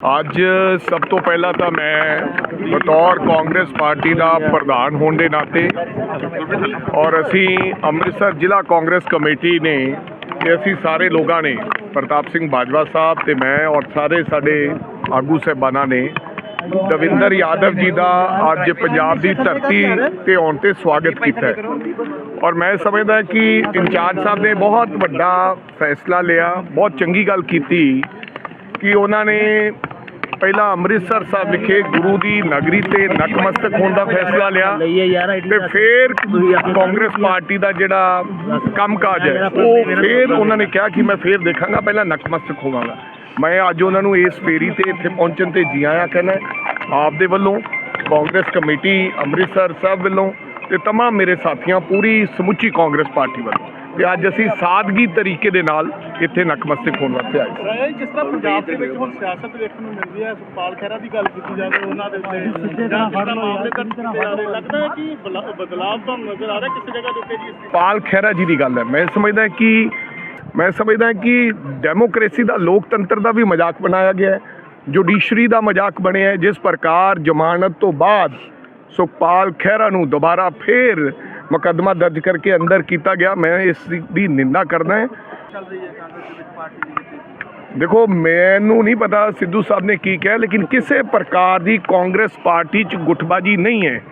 ਅੱਜ ਸਭ ਤੋਂ ਪਹਿਲਾਂ ਤਾਂ ਮੈਂ ਬਤੌਰ ਕਾਂਗਰਸ ਪਾਰਟੀ ਦਾ ਪ੍ਰਧਾਨ ਹੋਣ ਦੇ ਨਾਤੇ ਔਰ ਅਸੀਂ ਅੰਮ੍ਰਿਤਸਰ ਜ਼ਿਲ੍ਹਾ ਕਾਂਗਰਸ ਕਮੇਟੀ ਨੇ ਤੇ ਅਸੀਂ ਸਾਰੇ ਲੋਕਾਂ ਨੇ, ਪ੍ਰਤਾਪ ਸਿੰਘ ਬਾਜਵਾ ਸਾਹਿਬ ਤੇ ਮੈਂ ਔਰ ਸਾਰੇ ਸਾਡੇ ਆਗੂ ਸਹਿਬਾਨਾਂ ਨੇ, ਦਵਿੰਦਰ ਯਾਦਵ ਜੀ ਦਾ ਅੱਜ ਪੰਜਾਬ ਦੀ ਧਰਤੀ ਤੇ ਆਉਣ ਤੇ ਸਵਾਗਤ ਕੀਤਾ ਔਰ ਮੈਂ ਸਮਝਦਾ ਕਿ ਇੰਚਾਰਜ ਸਾਹਿਬ ਨੇ ਬਹੁਤ ਵੱਡਾ ਫੈਸਲਾ ਲਿਆ, ਬਹੁਤ ਚੰਗੀ ਗੱਲ ਕੀਤੀ ਕਿ ਉਹਨਾਂ ਨੇ ਪਹਿਲਾਂ ਅੰਮ੍ਰਿਤਸਰ ਸਾਹਿਬ ਵਿਖੇ ਗੁਰੂ ਦੀ ਨਗਰੀ ਤੇ ਨਤਮਸਤਕ ਹੋਣ ਦਾ ਫੈਸਲਾ ਲਿਆ ਲਈਏ ਯਾਰ ਆਈਡੀ ਤੇ ਫਿਰ ਕਾਂਗਰਸ ਪਾਰਟੀ ਦਾ ਜਿਹੜਾ ਕੰਮਕਾਜ ਹੈ ਉਹ ਫਿਰ ਉਹਨਾਂ ਨੇ ਕਿਹਾ ਕਿ ਮੈਂ ਫਿਰ ਦੇਖਾਂਗਾ ਪਹਿਲਾਂ ਨਤਮਸਤਕ ਹੋਵਾਂਗਾ ਮੈਂ ਅੱਜ ਉਹਨਾਂ ਨੂੰ ਇਸ ਫੇਰੀ ਤੇ ਇੱਥੇ ਪਹੁੰਚਣ ਤੇ ਜੀ ਆਇਆਂ ਕਹਿੰਦਾ ਆਪ ਦੇ ਵੱਲੋਂ ਕਾਂਗਰਸ ਕਮੇਟੀ ਅੰਮ੍ਰਿਤਸਰ ਸਾਹਿਬ ਵੱਲੋਂ ਤੇ तमाम ਮੇਰੇ ਸਾਥੀਆਂ ਪੂਰੀ ਸਮੁੱਚੀ ਕਾਂਗਰਸ ਪਾਰਟੀ ਵੱਲੋਂ ਤੇ ਅੱਜ ਅਸੀਂ ਸਾਦਗੀ ਤਰੀਕੇ ਦੇ ਨਾਲ ਇੱਥੇ ਨਤਮਸਤਕ ਹੋਣ ਵਾਸਤੇ ਆਏ ਰਾਜਾ ਜੀ, ਜਿਸ ਤਰ੍ਹਾਂ ਪੰਜਾਬ ਦੇ ਵਿੱਚ ਹੁਣ ਸਿਆਸਤ ਵੇਖਣ ਨੂੰ ਮਿਲਦੀ ਹੈ ਸੁਖਪਾਲ ਖਹਿਰਾ ਦੀ ਗੱਲ ਕੀਤੀ ਜਾਵੇ ਉਹਨਾਂ ਦੇ ਉੱਤੇ ਸਿੱਧੇ ਜਾਂ ਮਾਮਲੇ। ਲੱਗਦਾ ਹੈ ਕਿ ਨਜ਼ਰ ਆ ਰਿਹਾ ਕਿਸੇ ਜਗ੍ਹਾ ਦੇ ਉੱਤੇ ਜੀ ਇਸ ਪਾਲ ਖਹਿਰਾ ਜੀ ਦੀ ਗੱਲ ਹੈ। ਮੈਂ ਸਮਝਦਾ ਕਿ ਮੈਂ ਸਮਝਦਾ ਕਿ ਡੈਮੋਕ੍ਰੇਸੀ ਦਾ ਲੋਕਤੰਤਰ ਦਾ ਵੀ ਮਜ਼ਾਕ ਬਣਾਇਆ ਗਿਆ ਹੈ। ਜੁਡੀਸ਼ਰੀ ਦਾ ਮਜ਼ਾਕ ਬਣਿਆ ਹੈ। ਜਿਸ ਪ੍ਰਕਾਰ ਜ਼ਮਾਨਤ ਤੋਂ ਬਾਅਦ ਸੁਖਪਾਲ ਖਹਿਰਾ ਨੂੰ ਦੁਬਾਰਾ ਫੇਰ ਮੁਕੱਦਮਾ ਦਰਜ ਕਰਕੇ ਅੰਦਰ ਕੀਤਾ ਗਿਆ। ਮੈਂ ਇਸ ਦੀ ਨਿੰਦਾ ਕਰਦਾ ਹਾਂ। ਹੈ ਦੇਖੋ, ਮੈਨੂੰ ਨਹੀਂ ਪਤਾ ਸਿੱਧੂ ਸਾਹਿਬ ਨੇ ਕੀ ਕਿਹਾ, ਲੇਕਿਨ ਕਿਸੇ ਪ੍ਰਕਾਰ ਦੀ ਕਾਂਗਰਸ ਪਾਰਟੀ 'ਚ ਗੁੱਟਬਾਜੀ ਨਹੀਂ ਹੈ।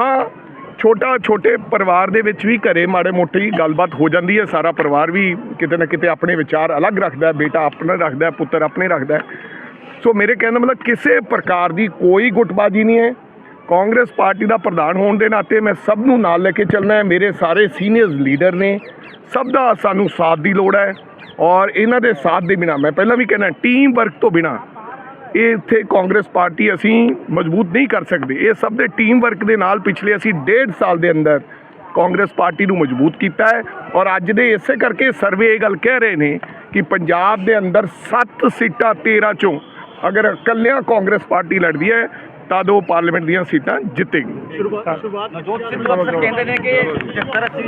ਹਾਂ ਛੋਟਾ ਛੋਟੇ ਪਰਿਵਾਰ ਦੇ ਵਿੱਚ ਵੀ ਘਰੇ ਮਾੜੇ ਮੋਟੀ ਗੱਲਬਾਤ ਹੋ ਜਾਂਦੀ ਹੈ। ਸਾਰਾ ਪਰਿਵਾਰ ਵੀ ਕਿਤੇ ਨਾ ਕਿਤੇ ਆਪਣੇ ਵਿਚਾਰ ਅਲੱਗ ਰੱਖਦਾ ਹੈ। ਬੇਟਾ ਆਪਣਾ ਰੱਖਦਾ ਹੈ, ਪੁੱਤਰ ਆਪਣੇ ਰੱਖਦਾ ਹੈ। ਸੋ ਮੇਰੇ ਕਹਿਣ ਦਾ ਮਤਲਬ, ਕਿਸੇ ਪ੍ਰਕਾਰ ਦੀ ਕੋਈ ਗੁੱਟਬਾਜੀ ਨਹੀਂ ਹੈ। ਕਾਂਗਰਸ ਪਾਰਟੀ ਦਾ ਪ੍ਰਧਾਨ ਹੋਣ ਦੇ ਨਾਤੇ ਮੈਂ ਸਭ ਨੂੰ ਨਾਲ ਲੈ ਕੇ ਚੱਲਣਾ ਹੈ। ਮੇਰੇ ਸਾਰੇ ਸੀਨੀਅਰ ਲੀਡਰ ਨੇ, ਸਭ ਦਾ ਸਾਨੂੰ ਸਾਥ ਦੀ ਲੋੜ ਹੈ ਔਰ ਇਹਨਾਂ ਦੇ ਸਾਥ ਦੇ ਬਿਨਾ, ਮੈਂ ਪਹਿਲਾਂ ਵੀ ਕਹਿਣਾ ਟੀਮ ਵਰਕ ਤੋਂ ਬਿਨਾ ਇਹ ਇੱਥੇ ਕਾਂਗਰਸ ਪਾਰਟੀ ਅਸੀਂ ਮਜ਼ਬੂਤ ਨਹੀਂ ਕਰ ਸਕਦੇ। ਇਹ ਸਭ ਦੇ ਟੀਮ ਵਰਕ ਦੇ ਨਾਲ ਪਿਛਲੇ ਅਸੀਂ ਡੇਢ ਸਾਲ ਦੇ ਅੰਦਰ ਕਾਂਗਰਸ ਪਾਰਟੀ ਨੂੰ ਮਜ਼ਬੂਤ ਕੀਤਾ ਹੈ ਔਰ ਅੱਜ ਦੇ ਇਸੇ ਕਰਕੇ ਸਰਵੇ ਇਹ ਗੱਲ ਕਹਿ ਰਹੇ ਨੇ ਕਿ ਪੰਜਾਬ ਦੇ ਅੰਦਰ 7 ਸੀਟਾਂ 13 ਚੋਂ ਅਗਰ ਇਕੱਲਿਆਂ ਕਾਂਗਰਸ ਪਾਰਟੀ ਲੜਦੀ ਹੈ ਤਾਂ ਦੋ ਪਾਰਲੀਮੈਂਟ ਦੀਆਂ ਸੀਟਾਂ ਜਿੱਤੇਗੀ। ਸ਼ੁਰੂਆਤ ਸ਼ੁਰੂਆਤ ਨਵਜੋਤ ਸਿੱਧੂ ਅਕਸਰ ਕਹਿੰਦੇ ਨੇ ਕਿ 75 80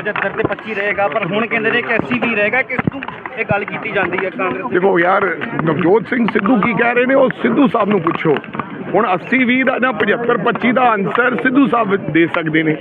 75 ਤੇ 25 ਰਹੇਗਾ ਪਰ ਹੁਣ ਕਹਿੰਦੇ ਨੇ ਕਿ 80 ਵੀ ਰਹੇਗਾ ਕਿਸ ਨੂੰ ਇਹ ਗੱਲ ਕੀਤੀ ਜਾਂਦੀ ਹੈ ਕਾਂਗਰਸ ਦੀ। ਦੇਖੋ ਯਾਰ ਨਵਜੋਤ ਸਿੰਘ ਸਿੱਧੂ ਕੀ ਕਹਿ ਰਹੇ ਨੇ ਉਹ ਸਿੱਧੂ ਸਾਹਿਬ ਨੂੰ ਪੁੱਛੋ। ਹੁਣ 80 20 ਦਾ ਜਾਂ 75 25 ਦਾ ਆਨਸਰ ਸਿੱਧੂ ਸਾਹਿਬ ਦੇ ਸਕਦੇ ਨੇ।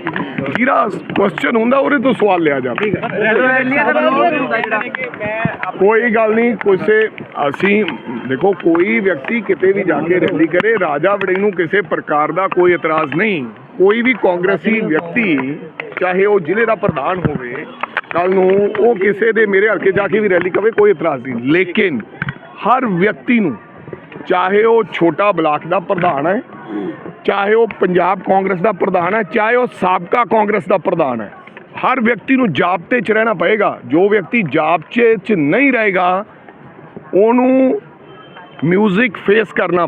ਜਿਹੜਾ ਕੁਐਸਚਨ ਹੁੰਦਾ ਉਹਦੇ ਤੋਂ ਸਵਾਲ ਲਿਆ ਜਾਵੇ। ਰੈਲੀਆਂ ਦਾ ਹੁੰਦਾ ਜਿਹੜਾ ਕਿ ਮੈਂ ਆਪ- ਕੋਈ ਗੱਲ ਨਹੀਂ ਕਿਸੇ ਅਸੀਂ ਦੇਖੋ ਕੋਈ ਵਿਅਕਤੀ ਕਿਤੇ ਵੀ ਜਾ ਕੇ ਰੈਲੀ ਕਰੇ ਰਾਜਾ ਵੜਿੰਗ ਨੂੰ ਕਿਸੇ ਪ੍ਰਕਾਰ ਦਾ ਕੋਈ ਇਤਰਾਜ਼ ਨਹੀਂ। ਕੋਈ ਵੀ ਕਾਂਗਰਸੀ ਵਿਅਕਤੀ ਚਾਹੇ ਉਹ ਜ਼ਿਲ੍ਹੇ ਦਾ ਪ੍ਰਧਾਨ ਹੋਵੇ ਕੱਲ ਨੂੰ ਉਹ ਕਿਸੇ ਦੇ ਮੇਰੇ ਹਲਕੇ ਜਾ ਕੇ ਵੀ ਰੈਲੀ ਕਰੇ ਕੋਈ ਇਤਰਾਜ਼ ਨਹੀਂ। ਲੇਕਿਨ ਹਰ ਵਿਅਕਤੀ ਨੂੰ ਚਾਹੇ ਉਹ ਛੋਟਾ ਬਲਾਕ ਦਾ ਪ੍ਰਧਾਨ ਹੈ, ਚਾਹੇ ਉਹ ਪੰਜਾਬ ਕਾਂਗਰਸ ਦਾ ਪ੍ਰਧਾਨ ਹੈ, ਚਾਹੇ ਉਹ ਸਾਬਕਾ ਕਾਂਗਰਸ ਦਾ ਪ੍ਰਧਾਨ ਹੈ, ਹਰ ਵਿਅਕਤੀ ਨੂੰ ਜਾਬਤੇ 'ਚ ਰਹਿਣਾ ਪਏਗਾ। ਜੋ ਵਿਅਕਤੀ ਜਾਬਤੇ 'ਚ ਨਹੀਂ ਰਹੇਗਾ, ਉਹਨੂੰ ਮਿਊਜ਼ਿਕ ਫੇਸ ਕਰਨਾ